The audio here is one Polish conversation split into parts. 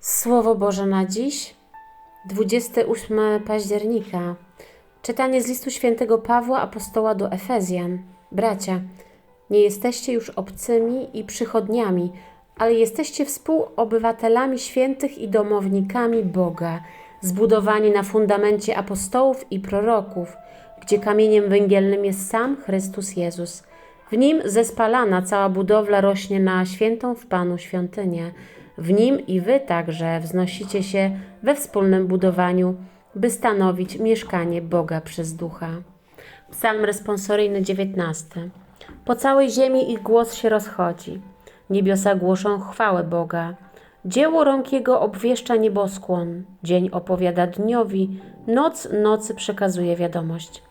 Słowo Boże na dziś, 28 października. Czytanie z listu świętego Pawła, apostoła do Efezjan. Bracia, nie jesteście już obcymi i przychodniami, ale jesteście współobywatelami świętych i domownikami Boga, zbudowani na fundamencie apostołów i proroków, gdzie kamieniem węgielnym jest sam Chrystus Jezus. W nim zespalana cała budowla rośnie na świętą w Panu świątynię. W nim i wy także wznosicie się we wspólnym budowaniu, by stanowić mieszkanie Boga przez Ducha. Psalm responsoryjny 19. Po całej ziemi ich głos się rozchodzi. Niebiosa głoszą chwałę Boga. Dzieło rąk Jego obwieszcza nieboskłon. Dzień opowiada dniowi, noc nocy przekazuje wiadomość.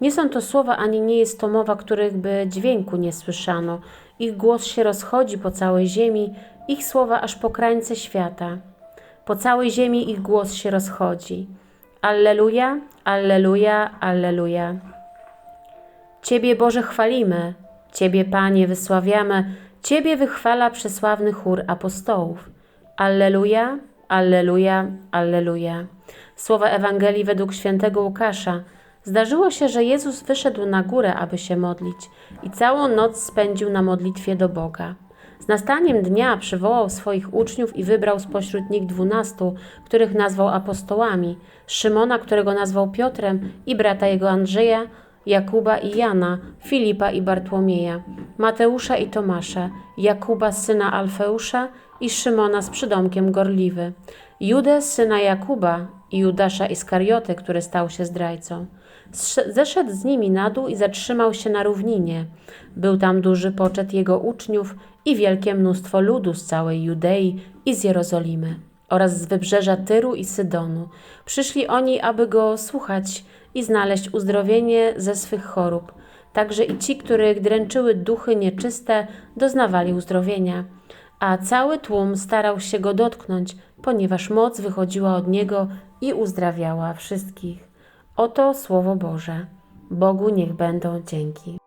Nie są to słowa, ani nie jest to mowa, których by dźwięku nie słyszano. Ich głos się rozchodzi po całej ziemi, ich słowa aż po krańce świata. Po całej ziemi ich głos się rozchodzi. Alleluja, alleluja, alleluja. Ciebie Boże chwalimy, Ciebie Panie wysławiamy, Ciebie wychwala przesławny chór apostołów. Alleluja, alleluja, alleluja. Słowa Ewangelii według świętego Łukasza. Zdarzyło się, że Jezus wyszedł na górę, aby się modlić i całą noc spędził na modlitwie do Boga. Z nastaniem dnia przywołał swoich uczniów i wybrał spośród nich dwunastu, których nazwał apostołami, Szymona, którego nazwał Piotrem i brata jego Andrzeja, Jakuba i Jana, Filipa i Bartłomieja, Mateusza i Tomasza, Jakuba syna Alfeusza i Szymona z przydomkiem Gorliwy, Judę syna Jakuba i Judasza Iskarioty, który stał się zdrajcą. Zeszedł z nimi na dół i zatrzymał się na równinie. Był tam duży poczet jego uczniów i wielkie mnóstwo ludu z całej Judei i z Jerozolimy oraz z wybrzeża Tyru i Sydonu. Przyszli oni, aby go słuchać i znaleźć uzdrowienie ze swych chorób. Także i ci, których dręczyły duchy nieczyste, doznawali uzdrowienia. A cały tłum starał się go dotknąć, ponieważ moc wychodziła od niego i uzdrawiała wszystkich. Oto Słowo Boże. Bogu niech będą dzięki.